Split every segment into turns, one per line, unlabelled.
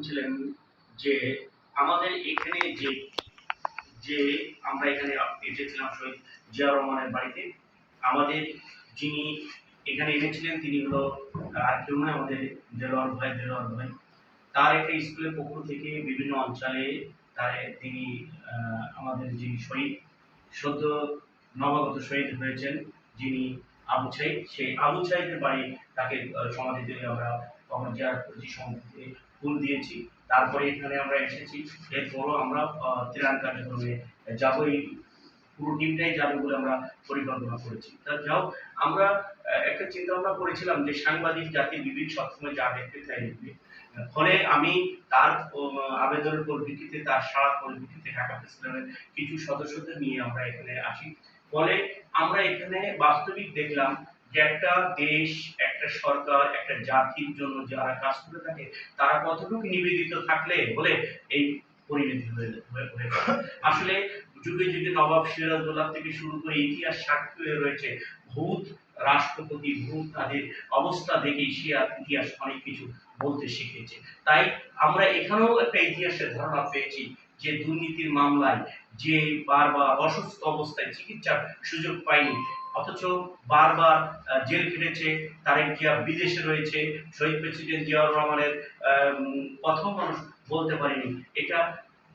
শুনছিলেন যে আমাদের এখানে যে যে আমরা এখানে এসেছিলাম শহীদ জিয়া রহমানের বাড়িতে, আমাদের যিনি এখানে এনেছিলেন তিনি হলো আর কেউ নয়, আমাদের দেলোয়ার ভাই দেলোয়ার ভাই। তার একটা স্কুলের পক্ষ থেকে বিভিন্ন অঞ্চলে তার তিনি আমাদের যিনি শহীদ, সদ্য নবাগত শহীদ হয়েছেন, যিনি আবু সাইদ, সেই আবু সাইদের বাড়ি তাকে সমাধি দিলে আমরা যার প্রতি সমাধিতে ফুল দিয়েছি, তারপরে এখানে আমরা এসেছি। এরপরও আমরা ত্রাণ কার্যক্রমে যাবই পুরো টিমটাই যাবে বলে আমরা পরিকল্পনা করেছি। তা যাও আমরা একটা চিন্তা ভাবনা করেছিলাম যে সাংবাদিক জাতির বিবেক সবসময় যা দেখতে চাই ফলে আমি তার আবেদনের পরিপ্রেক্ষিতে, তার সারা পরিপ্রেক্ষিতে ঢাকা প্রেস কিছু সদস্যদের নিয়ে আমরা এখানে আসি। ফলে আমরা এখানে বাস্তবিক দেখলাম যে একটা দেশ, একটা সরকার, একটা জাতির জন্য যারা কাজ করে থাকে, তারা কতটুকু নিবেদিত থাকলে বলে এই পরিণতি হয়ে আসলে যুগে যুগে নবাব সিরাজদৌল্লা থেকে শুরু করে ইতিহাস সাক্ষী হয়ে রয়েছে ভূত রাষ্ট্রপতি ভূত তাদের অবস্থা দেখে আর ইতিহাস অনেক কিছু বলতে শিখেছে। তাই আমরা এখানেও একটা ইতিহাসের ধারণা পেয়েছি যে দুর্নীতির মামলায় যে বারবার অসুস্থ অবস্থায় চিকিৎসার সুযোগ পায়নি অথচ বারবার জেল খেটেছে তারেক জিয়া বিদেশে রয়েছে শহীদ প্রেসিডেন্ট জিয়াউর রহমানের উম, মানুষ বলতে পারেনি। এটা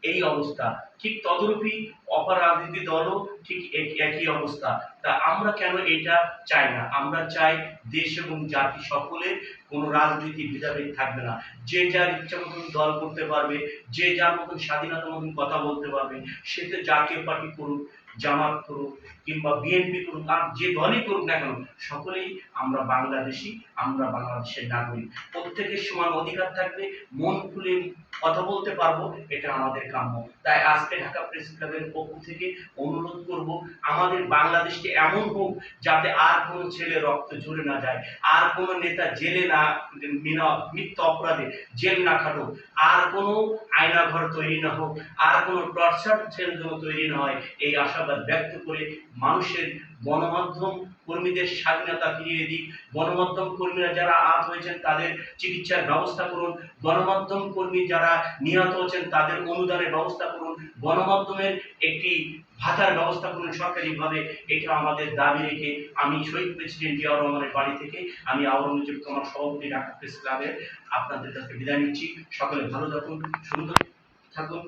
এই অবস্থা। ঠিক তদরূপী অপরাজনীতি দলও ঠিক এক- একই অবস্থা। তা আমরা কেন এটা চাই না? আমরা চাই দেশ এবং জাতি সকলের কোনো রাজনীতি ভেদাভেদ থাকবে না। যে যার ইচ্ছা মতন দল করতে পারবে, যে যার মতন স্বাধীনতা মতন কথা বলতে পারবে, সে তো জাতীয় পার্টি করুক জামাত করুক কিংবা বিএনপি করুক, আর যে দলই করুক না কেন, সকলেই আমরা বাংলাদেশি, আমরা বাংলাদেশের নাগরিক। প্রত্যেকের সমান অধিকার থাকবে, মন খুলে কথা বলতে পারব, এটা আমাদের কাম্য। তাই আজকে ঢাকা প্রেস ক্লাবের পক্ষ থেকে অনুরোধ করব, আমাদের বাংলাদেশকে এমন হোক যাতে আর কোনো ছেলে রক্ত ঝরে না যায়, আর কোনো নেতা জেলে না মিথ্যা অপরাধে জেল না খাটুক, আর কোনো আয়নাঘর তৈরি না হোক, আর কোনো টর্চার যেন তৈরি না হয়, এই আশাবাদ ব্যক্ত করে মানুষের গণমাধ্যম কর্মীদের স্বাধীনতা ফিরিয়ে দিক। গণমাধ্যম কর্মীরা যারা আহত হয়েছেন, তাদের চিকিৎসার ব্যবস্থা করুন। গণমাধ্যম কর্মী যারা নিহত হয়েছেন, তাদের অনুদানের ব্যবস্থা করুন। গণমাধ্যমের একটি ভাতার ব্যবস্থা করুন সরকারিভাবে। এটা আমাদের দাবি রেখে আমি শহীদ প্রেসিডেন্ট জিয়াউর রহমানের বাড়ি থেকে আমি আওরঙ্গজেব তোমার সভাপতি ঢাকা প্রেস ক্লাবের আপনাদের কাছে বিদায় নিচ্ছি। সকলে ভালো থাকুন, সুন্দর থাকুন,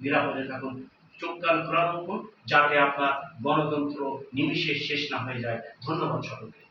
নিরাপদে থাকুন। চোখ করার উপর যাতে আপনার গণতন্ত্র নিমিষের শেষ না হয়ে যায়। ধন্যবাদ সকলকে।